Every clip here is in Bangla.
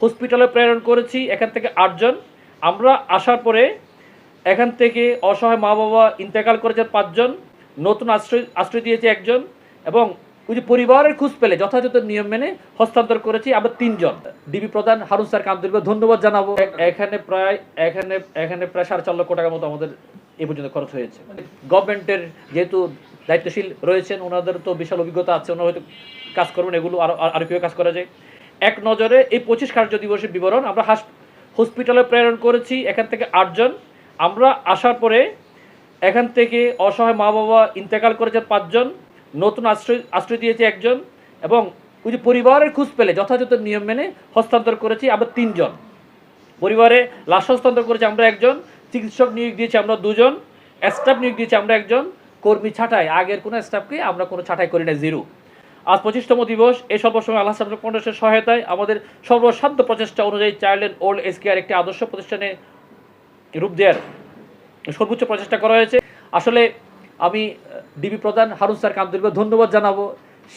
হসপিটালে প্রেরণ করেছি, এখান থেকে আটজন আমরা আসার পরে এখান থেকে অসহায় মা বাবা ইন্তেকাল করেছেন পাঁচজন নতুন আশ্রয় আশ্রয় দিয়েছে একজন এবং ওই যে পরিবারের খোঁজ পেলে, যথাযথ নিয়ম মেনে হস্তান্তর করেছি আমরা তিনজন ডিবি প্রধান হারুন স্যার আন্তরিক ধন্যবাদ জানাব। এখানে প্রায়, এখানে এখানে প্রায় সাড়ে চার লক্ষ টাকার মতো আমাদের এ পর্যন্ত খরচ হয়েছে। গভর্নমেন্টের যেহেতু দায়িত্বশীল রয়েছেন, ওনাদের তো বিশাল অভিজ্ঞতা আছে, ওনারা হয়তো কাজ করবেন, এগুলো আরও কীভাবে কাজ করা যায়। এক নজরে এই পঁচিশ কার্য দিবসের বিবরণ আমরা হাস হসপিটালে প্রেরণ করেছি, এখান থেকে আটজন। আমরা আসার পরে এখান থেকে অসহায় মা বাবা ইন্তেকাল করেছেন পাঁচজন, নতুন আশ্রয় আশ্রয় দিয়েছে একজন এবং ওই যে পরিবারের খোঁজ পেলে যথাযথ নিয়ম মেনে হস্তান্তর করেছি আমরা তিনজন। পরিবারে লাশ হস্তান্তর করেছি আমরা একজন, চিকিৎসক নিয়োগ দিয়েছি আমরা দুজন স্টাফ নিয়োগ দিয়েছি আমরা একজন, কর্মী ছাঁটাই। আগের কোনো স্টাফকে আমরা কোনো ছাঁটাই করি না জিরো আজ পঁচিশতম দিবস। এই সর্বসময় আল্লাহ সাহেব ফাউন্ডেশনের সহায়তায় আমাদের সর্বসাধ্য প্রচেষ্টা অনুযায়ী child and old age care একটি আদর্শ প্রতিষ্ঠানে রূপ দেওয়ার সর্বোচ্চ প্রচেষ্টা করা হয়েছে। আসলে আমি ডিবি প্রধান হারুন স্যার আন্তরিক ধন্যবাদ জানাব।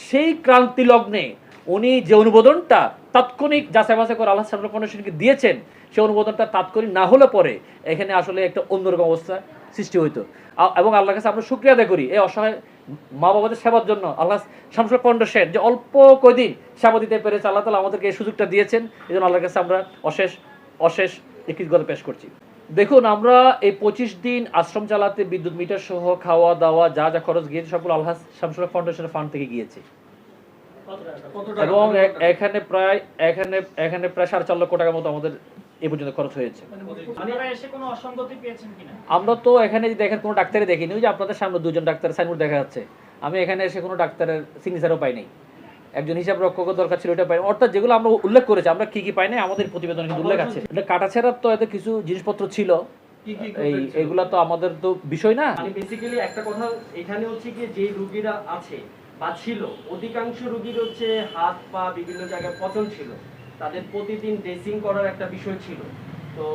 সেই ক্রান্তি লগ্নে উনি যে অনুমোদনটা তাৎক্ষণিক যাচাই বাছাই করে আল্লাহ সাহেব ফাউন্ডেশনকে দিয়েছেন, সেই অনুমোদনটা তাৎক্ষণিক না হলে পরে এখানে আসলে একটা অন্যরকম অবস্থা সৃষ্টি হইতো। এবং আল্লাহর কাছে আমরা শুক্রিয়া আদায় করি। এই অসহায় মা বাবাদের সেবার জন্য আল্লাহ শামসুল ফাউন্ডেশন যে অল্প কদিন সেবা দিতে পেরেছে আল্লাহ তালা আমাদেরকে এই সুযোগটা দিয়েছেন। এই জন্য আল্লাহর কাছে আমরা অশেষ অশেষ কৃতজ্ঞতা পেশ করছি। দেখুন আমরা এই পঁচিশ দিন আশ্রম চালাতে বিদ্যুৎ মিটার সহ খাওয়া দাওয়া যা যা খরচ গিয়েছে সবগুলো আল্লাহ শামসুল ফাউন্ডেশনের ফান্ড থেকে গিয়েছে। এবং এখানে প্রায় এখানে এখানে প্রায় সাড়ে চার লক্ষ টাকার মতো আমাদের এই পর্যন্ত খরচ হয়েছে। আপনারা এসে কোনো অসঙ্গতি পেয়েছেন কিনা? আমরা তো এখানে দেখেন কোনো ডাক্তারই দেখিনি ওই যে আপনাদের সামনে দুজন ডাক্তার সাইনবোর্ড দেখা যাচ্ছে। আমি এখানে এসে কোনো ডাক্তারের সিগনেচারও পাই নাই। একজন হিসাব রক্ষকের দরকার ছিল এটা পাই অর্থাৎ যেগুলো আমরা উল্লেখ করেছি আমরা কি কি পাই নাই আমাদের প্রতিবেদনে কিন্তু উল্লেখ আছে। এটা কাটাছেড়ার তো এত কিছু জিনিসপত্র ছিল। এই এগুলা তো আমাদের তো বিষয় না। মানে বেসিক্যালি একটা কথা এখানে হচ্ছে কি যে রোগীরা আছে বা ছিল অধিকাংশ রোগীর হচ্ছে হাত পা বিভিন্ন জায়গায় পচন ছিল। তাদের প্রতিদিন ড্রেসিং করার একটা বিষয় ছিল। তো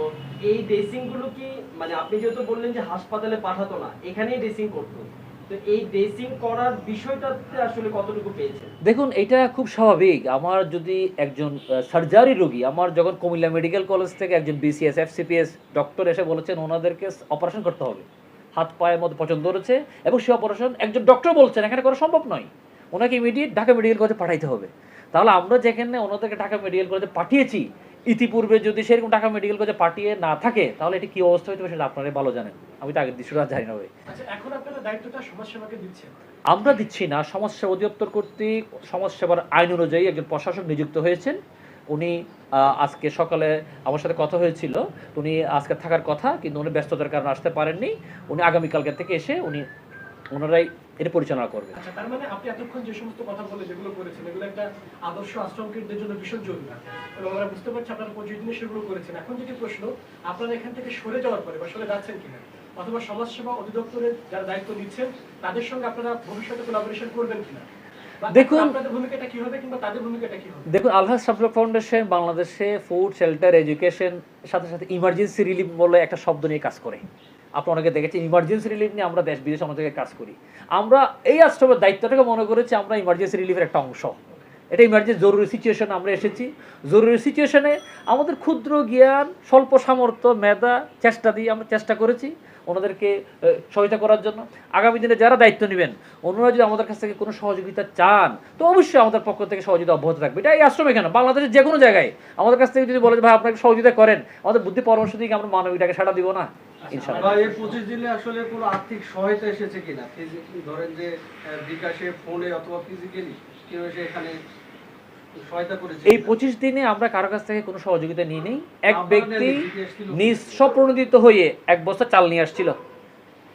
এই ড্রেসিংগুলো কি মানে আপনি যেহেতু বললেন যে হাসপাতালে পাঠাতো না, এখানেই ড্রেসিং করতো। তো এই ড্রেসিং করার দেখুন, এটা খুব স্বাভাবিক। আমার যদি একজন সার্জারি রোগী, আমার যখন কুমিল্লা মেডিকেল কলেজ থেকে একজন বিসিএস এফসিপিএস ডক্টর এসে বলেছেন, ওনাদেরকে অপারেশন করতে হবে। হাত, পায়ের মধ্যে পছন্দ ধরেছে এবং সে অপারেশন একজন ডক্টর বলছেন, এখানে করা সম্ভব নয়। ওনাকে ইমিডিয়েট ঢাকা মেডিকেল কলেজে পাঠাইতে হবে। তাহলে আমরা যেখানে ওনাদেরকে ঢাকা মেডিকেল কলেজে পাঠিয়েছি ইতিপূর্বে যদি সেরকম ঢাকা মেডিকেল কলেজে পাঠিয়ে না থাকে তাহলে এটি কি অবস্থা হইতে পারে সেটা আপনারাই ভালো জানেন। আমি তো আগের দৃশ্যটা জানি না ভাই। আচ্ছা এখন আপনারা দায়িত্বটা সমাজসেবাকে দিচ্ছেন আমরা দিচ্ছি না সমাজসেবা অধিদপ্তর কর্তৃক সমাজসেবার আইন অনুযায়ী একজন প্রশাসক নিযুক্ত হয়েছেন। উনি আজকে সকালে আমার সাথে কথা হয়েছিল। উনি আজকে থাকার কথা কিন্তু উনি ব্যস্ততার কারণে আসতে পারেননি। উনি আগামীকালকে থেকে এসে উনি ওনারাই এটা পরিচালনা করবে। আচ্ছা তার মানে আপনি এতক্ষণ যে সমস্ত কথা বলে যেগুলো করেছেন এগুলো একটা আদর্শ আশ্রমকীরদের জন্য ভীষণ জরুরি। এবং আমরা বুঝতে পারছি আপনারা পঁচিশ দিনে সেগুলো করেছেন। এখন যেটি প্রশ্ন আপনারা এখান থেকে সরে যাওয়ার পরে বা সরে যাচ্ছেন কিনা অথবা সমাজসেবা অধিদপ্তরের যারা দায়িত্ব নিচ্ছেন তাদের সঙ্গে আপনারা ভবিষ্যতে কোলাবোরেশন করবেন কিনা? দেখুন- আপনাদের ভূমিকাটা কি হবে তাদের ভূমিকাটা কি হবে? দেখুন আলহাজ ফাউন্ডেশন বাংলাদেশে ফুড শেল্টার এডুকেশন সাথে সাথে ইমার্জেন্সি রিলিফ বলে একটা শব্দ নিয়ে কাজ করে। আপনি অনেকে দেখেছেন ইমার্জেন্সি রিলিফ নিয়ে আমরা দেশ বিদেশে অনেক কাজ করি। আমরা এই আশ্রমের দায়িত্বটাকে মনে করেছি আমরা ইমার্জেন্সি রিলিফের একটা অংশ। এটা ইমার্জেন্সি জরুরি সিচুয়েশনে আমরা এসেছি। জরুরি সিচুয়েশনে আমাদের ক্ষুদ্র জ্ঞান, স্বল্প সামর্থ্য, মেধা, চেষ্টা দিয়ে আমরা চেষ্টা করেছি ওনাদেরকে সহায়তা করার জন্য। আগামী দিনে যারা দায়িত্ব নেবেন, ওনারা যদি আমাদের কাছ থেকে কোনো সহযোগিতা চান, তো অবশ্যই আমাদের পক্ষ থেকে সহযোগিতা অব্যাহত থাকবে। এটা এই আশ্রমে কেন বাংলাদেশের যে কোনো জায়গায়। আমাদের কাছ থেকে যদি বলে যে, ভাই আপনাকে সহযোগিতা করেন। আমাদের বুদ্ধি পরামর্শ দিয়ে আমরা মানবিকটাকে সাড়া দিব না? বা এই পঁচিশ দিনে আসলে কোনো আর্থিক সহায়তা এসেছে কিনা? ধরেন যে বিকাশে ফোনে অথবা ফিজিক্যালি কেউ এসে এখানে এই পঁচিশ দিনে আমরা কারও কাছ থেকে কোনো সহযোগিতা নিয়ে নেই এক ব্যক্তি নেন, জিজ্ঞেস ছিল। নিজ স্বপ্রণোদিত হয়ে এক বস্তা চাল নিয়ে আসছিল।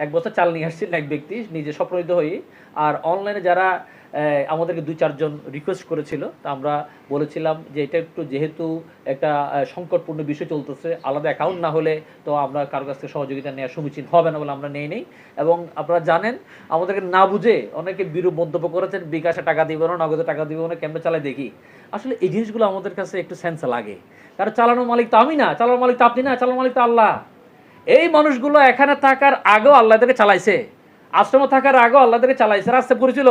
এক বস্তা চাল নিয়ে আসছিল এক ব্যক্তি, নিজে স্বপ্রণোদিত হয়ে। আর অনলাইনে যারা আমাদেরকে দুই চারজন রিকোয়েস্ট করেছিল, তা আমরা বলেছিলাম যে এটা একটু যেহেতু একটা সংকটপূর্ণ বিষয় চলতেছে, আলাদা অ্যাকাউন্ট না হলে তো আমরা কারও কাছ থেকে সহযোগিতা নেওয়া সমীচীন হবে না বলে আমরা নেই নেই। এবং আপনারা জানেন, আমাদেরকে না বুঝে অনেকে বিরূপ মন্তব্য করেছেন, বিকাশে টাকা দিব না, নগদে টাকা দিব না, কেমনে চালাই দেখি? আসলে এই জিনিসগুলো আমাদের কাছে একটু সেন্স লাগে। কারণ চালানোর মালিক তো আমি না, চালানোর মালিক তো আপনি না, চালানোর মালিক তো আল্লাহ। এই মানুষগুলো এখানে থাকার আগেও আল্লাহ থেকে চালাইছে। আশ্রমে থাকার আগেও আল্লাহ থেকে চালাইছে। রাস্তা পড়েছিল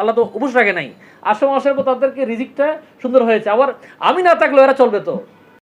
আল্লাহ তো উপোস রাখে নাই। আশ্রম আসার পর তাদেরকে রিজিকটা সুন্দর হয়েছে। আবার আমি না থাকলেও এরা চলবে তো।